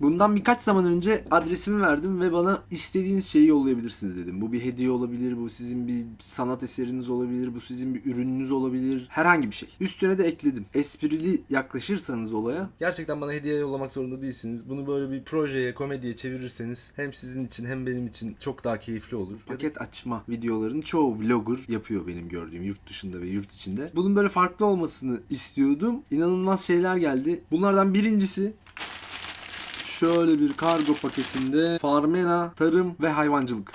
Bundan birkaç zaman önce adresimi verdim ve bana istediğiniz şeyi yollayabilirsiniz dedim. Bu bir hediye olabilir, bu sizin bir sanat eseriniz olabilir, bu sizin bir ürününüz olabilir. Herhangi bir şey. Üstüne de ekledim. Esprili yaklaşırsanız olaya Gerçekten bana hediye yollamak zorunda değilsiniz. Bunu böyle bir projeye, komediye çevirirseniz hem sizin için hem benim için çok daha keyifli olur. paket açma videolarını çoğu vlogger yapıyor benim gördüğüm yurt dışında ve yurt içinde. Bunun böyle farklı olmasını istiyordum. İnanılmaz şeyler geldi. Bunlardan birincisi şöyle bir kargo paketinde Farmena Tarım ve Hayvancılık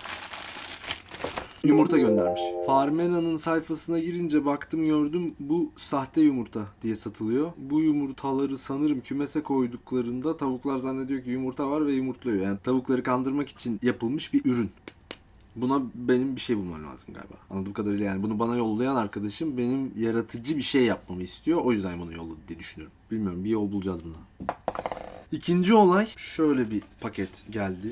yumurta göndermiş. Farmena'nın sayfasına girince baktım gördüm bu sahte yumurta diye satılıyor. Bu yumurtaları sanırım kümese koyduklarında tavuklar zannediyor ki yumurta var ve yumurtluyor. Yani tavukları kandırmak için yapılmış bir ürün. Buna benim bir şey bulmam lazım galiba. Anladığım kadarıyla yani bunu bana yollayan arkadaşım benim yaratıcı bir şey yapmamı istiyor. O yüzden bunu yolladı diye düşünüyorum. Bilmiyorum bir yol bulacağız buna. İkinci olay şöyle bir paket geldi.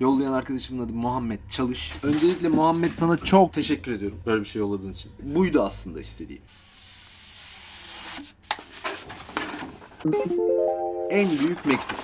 Yollayan arkadaşımın adı Muhammed Çalış. Öncelikle Muhammed sana çok teşekkür ediyorum böyle bir şey yolladığın için. Buydu aslında istediğim. En büyük mektup.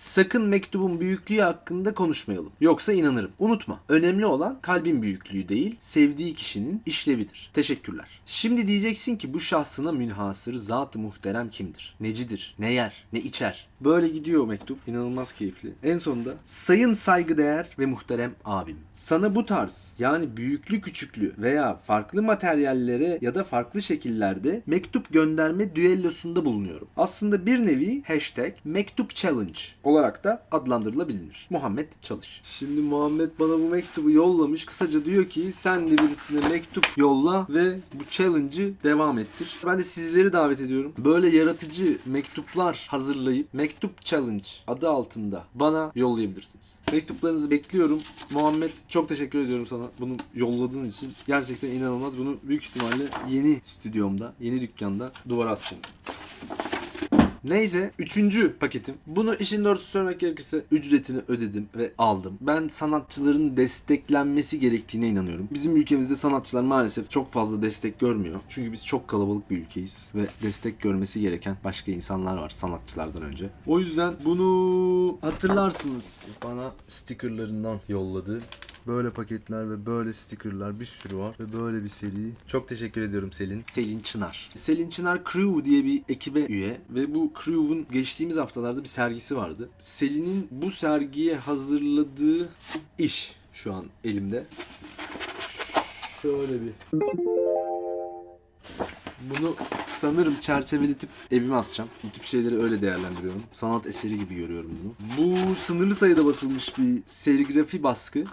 Sakın mektubun büyüklüğü hakkında konuşmayalım. Yoksa inanırım. Unutma. Önemli olan kalbin büyüklüğü değil, sevdiği kişinin işlevidir. Teşekkürler. Şimdi diyeceksin ki bu şahsına münhasır zat-ı muhterem kimdir? Necidir? Ne yer? Ne içer? Böyle gidiyor mektup. İnanılmaz keyifli. En sonunda sayın saygıdeğer ve muhterem abim. Sana bu tarz yani büyüklü küçüklü veya farklı materyallere ya da farklı şekillerde mektup gönderme düellosunda bulunuyorum. Aslında bir nevi hashtag mektup challenge olarak da adlandırılabilir. Muhammed Çalış. Şimdi Muhammed bana bu mektubu yollamış. Kısaca diyor ki sen de birisine mektup yolla ve bu challenge'ı devam ettir. Ben de sizleri davet ediyorum. Böyle yaratıcı mektuplar hazırlayıp Mektup Challenge adı altında bana yollayabilirsiniz. Mektuplarınızı bekliyorum. Muhammed çok teşekkür ediyorum sana bunu yolladığın için. Gerçekten inanılmaz. Bunu büyük ihtimalle yeni stüdyomda, yeni dükkanda duvara asacağım. Neyse üçüncü paketim. Bunu işin doğrusu söylemek gerekirse ücretini ödedim ve aldım. Ben sanatçıların desteklenmesi gerektiğine inanıyorum. Bizim ülkemizde sanatçılar maalesef çok fazla destek görmüyor. Çünkü biz çok kalabalık bir ülkeyiz ve destek görmesi gereken başka insanlar var sanatçılardan önce. O yüzden bunu hatırlarsınız. Bana stickerlarından yolladı. Böyle paketler ve böyle stickerlar bir sürü var ve böyle bir seri. Çok teşekkür ediyorum Selin. Selin Çınar. Selin Çınar Crew diye bir ekibe üye ve bu Crew'un geçtiğimiz haftalarda bir sergisi vardı. Selin'in bu sergiye hazırladığı iş şu an elimde. Şöyle bir bunu sanırım çerçeveletip evime asacağım. Bu tip şeyleri öyle değerlendiriyorum. Sanat eseri gibi görüyorum bunu. Bu sınırlı sayıda basılmış bir serigrafi baskı.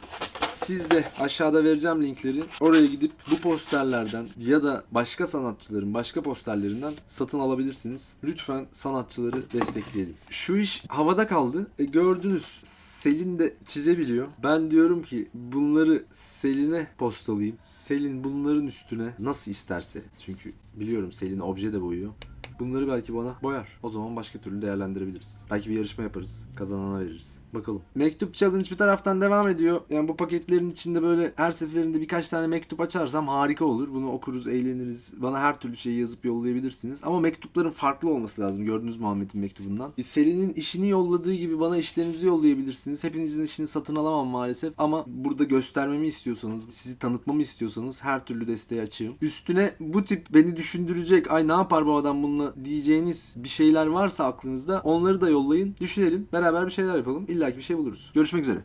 Siz de aşağıda vereceğim linkleri. Oraya gidip bu posterlerden ya da başka sanatçıların başka posterlerinden satın alabilirsiniz. Lütfen sanatçıları destekleyelim. Şu iş havada kaldı. E, gördünüz Selin de çizebiliyor. Ben diyorum ki bunları Selin'e postalayayım. Selin bunların üstüne nasıl isterse. Çünkü biliyorum Selin obje de boyuyor. Bunları belki bana boyar. O zaman başka türlü değerlendirebiliriz. Belki bir yarışma yaparız. Kazanana veririz. Bakalım. Mektup challenge bir taraftan devam ediyor. Yani bu paketlerin içinde böyle her seferinde birkaç tane mektup açarsam harika olur. Bunu okuruz, eğleniriz. Bana her türlü şeyi yazıp yollayabilirsiniz. Ama mektupların farklı olması lazım. Gördünüz Muhammed'in mektubundan. E, Selin'in işini yolladığı gibi bana işlerinizi yollayabilirsiniz. Hepinizin işini satın alamam maalesef. Ama burada göstermemi istiyorsanız, sizi tanıtmamı istiyorsanız her türlü desteği açığım. Üstüne bu tip beni düşündürecek, ay ne yapar bu adam bununla diyeceğiniz bir şeyler varsa aklınızda onları da yollayın. Düşünelim. Beraber bir şeyler yapalım. İlla ki bir şey buluruz. Görüşmek üzere.